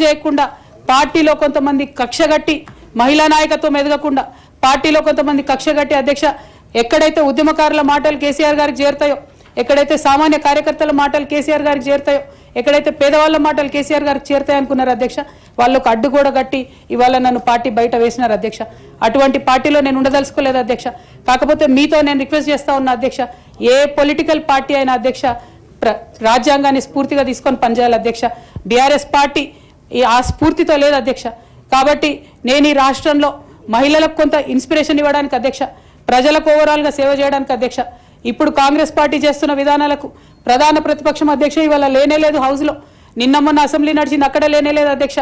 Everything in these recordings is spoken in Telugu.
చేయకుండా పార్టీలో కొంతమంది కక్షగట్టి మహిళా నాయకత్వం ఎదగకుండా పార్టీలో కొంతమంది కక్షగట్టి అధ్యక్ష ఎక్కడైతే ఉద్యమకారుల మాటలు కేసీఆర్ గారికి చేరుతాయో ఎక్కడైతే సామాన్య కార్యకర్తల మాటలు కేసీఆర్ గారికి చేరుతాయో ఎక్కడైతే పేదవాళ్ళ మాటలు కేసీఆర్ గారికి చేరుతాయి అనుకున్నారు అధ్యక్ష వాళ్ళకు అడ్డుగోడ కట్టి ఇవాళ నన్ను పార్టీ బయట వేసినారు అధ్యక్ష. అటువంటి పార్టీలో నేను ఉండదలుచుకోలేదు అధ్యక్ష. కాకపోతే మీతో నేను రిక్వెస్ట్ చేస్తా ఉన్నా అధ్యక్ష ఏ పొలిటికల్ పార్టీ అయినా అధ్యక్ష ప్ర- రాజ్యాంగాన్ని స్ఫూర్తిగా తీసుకొని పనిచేయాలి అధ్యక్ష. బీఆర్ఎస్ పార్టీ ఈ ఆ స్ఫూర్తితో లేదు అధ్యక్ష. కాబట్టి నేను ఈ రాష్ట్రంలో మహిళలకు కొంత ఇన్స్పిరేషన్ ఇవ్వడానికి అధ్యక్ష ప్రజలకు ఓవరాల్గా సేవ చేయడానికి అధ్యక్ష. ఇప్పుడు కాంగ్రెస్ పార్టీ చేస్తున్న విధానాలకు ప్రధాన ప్రతిపక్షం అధ్యక్ష ఇవాళ లేనే లేదు హౌస్లో. నిన్న మొన్న అసెంబ్లీ నడిచింది అక్కడ లేనే లేదు అధ్యక్ష.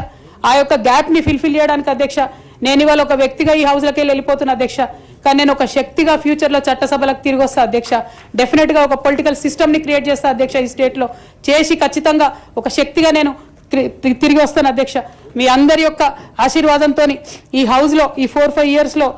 ఆ యొక్క గ్యాప్ని ఫిల్ఫిల్ చేయడానికి అధ్యక్ష. నేను ఇవాళ ఒక వ్యక్తిగా ఈ హౌస్లోకి వెళ్ళి వెళ్ళిపోతున్న అధ్యక్ష. కానీ నేను ఒక శక్తిగా ఫ్యూచర్లో చట్టసభలకు తిరిగి వస్తా అధ్యక్ష. డెఫినెట్గా ఒక పొలిటికల్ సిస్టమ్ని క్రియేట్ చేస్తా అధ్యక్ష ఈ స్టేట్లో చేసి ఖచ్చితంగా ఒక శక్తిగా నేను తిరిగి వస్తాను అధ్యక్ష. మీ అందరి యొక్క ఆశీర్వాదంతో ఈ హౌస్లో ఈ ఫోర్ ఫైవ్ ఇయర్స్లో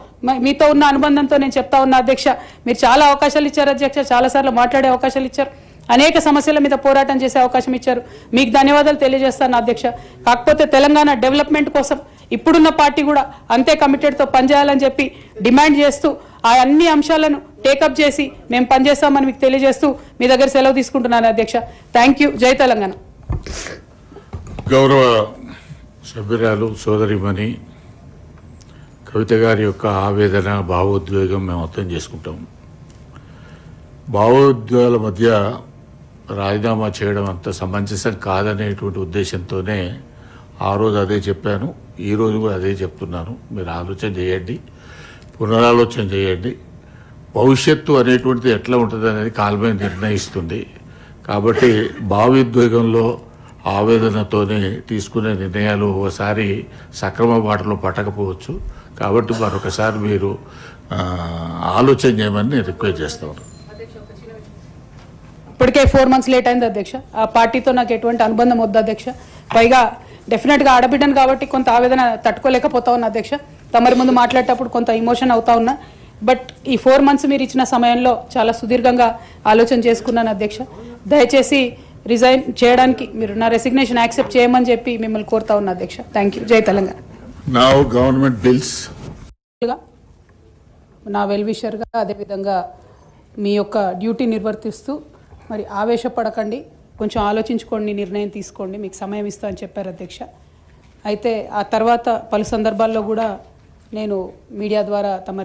మీతో ఉన్న అనుబంధంతో నేను చెప్తా ఉన్నా అధ్యక్ష. మీరు చాలా అవకాశాలు ఇచ్చారు అధ్యక్ష. చాలాసార్లు మాట్లాడే అవకాశాలు ఇచ్చారు. అనేక సమస్యల మీద పోరాటం చేసే అవకాశం ఇచ్చారు. మీకు ధన్యవాదాలు తెలియజేస్తాను అధ్యక్ష. కాకపోతే తెలంగాణ డెవలప్మెంట్ కోసం ఇప్పుడున్న పార్టీ కూడా అంతే కమిటెడ్తో పనిచేయాలని చెప్పి డిమాండ్ చేస్తూ ఆ అన్ని అంశాలను టేకప్ చేసి మేము పనిచేస్తామని మీకు తెలియజేస్తూ మీ దగ్గర సెలవు తీసుకుంటున్నాను అధ్యక్ష. Thank you. జై తెలంగాణ. గౌరవ సభ్యురాలు సోదరిమణి కవిత గారి యొక్క ఆవేదన భావోద్వేగం మేము అర్థం చేసుకుంటాం. భావోద్వేగాల మధ్య రాజీనామా చేయడం అంత సమంజసం కాదనేటువంటి ఉద్దేశంతోనే ఆ రోజు అదే చెప్పాను. ఈ రోజు కూడా అదే చెప్తున్నాను. మీరు ఆలోచన చేయండి పునరాలోచన చేయండి. భవిష్యత్తు అనేటువంటిది ఎట్లా ఉంటుంది అనేది కాలమే నిర్ణయిస్తుంది. కాబట్టి భావోద్వేగంలో ఆవేదనతోనే తీసుకునే నిర్ణయాలు ఒకసారి సక్రమ బాటలో పట్టకపోవచ్చు. కాబట్టి మరొకసారి మీరు ఆలోచన చేయమని నేను రిక్వెస్ట్ చేస్తాను ఇప్పటికే ఫోర్ మంత్స్ లేట్ అయింది అధ్యక్ష. ఆ పార్టీతో నాకు ఎటువంటి అనుబంధం వద్దు అధ్యక్ష. పైగా డెఫినెట్గా ఆడబిడ్డను కాబట్టి కొంత ఆవేదన తట్టుకోలేకపోతా ఉన్నా అధ్యక్ష. తమరి ముందు మాట్లాడేటప్పుడు కొంత ఇమోషన్ అవుతా ఉన్నా. బట్ ఈ ఫోర్ మంత్స్ మీరు ఇచ్చిన సమయంలో చాలా సుదీర్ఘంగా ఆలోచన చేసుకున్నాను అధ్యక్ష. దయచేసి రిజైన్ చేయడానికి మీరు నా రెసిగ్నేషన్ యాక్సెప్ట్ చేయమని చెప్పి మిమ్మల్ని కోరుతా ఉన్నా అధ్యక్ష. థ్యాంక్ యూ జై తెలంగాణ. నా గవర్నమెంట్ బిల్స్ నా వెల్విషర్గా అదేవిధంగా మీ యొక్క డ్యూటీ నిర్వర్తిస్తూ మరి ఆవేశపడకండి. కొంచెం ఆలోచించుకోండి నిర్ణయం తీసుకోండి. మీకు సమయం ఇస్తా అని చెప్పారు అధ్యక్ష. అయితే ఆ తర్వాత పలు సందర్భాల్లో కూడా నేను మీడియా ద్వారా తమరికి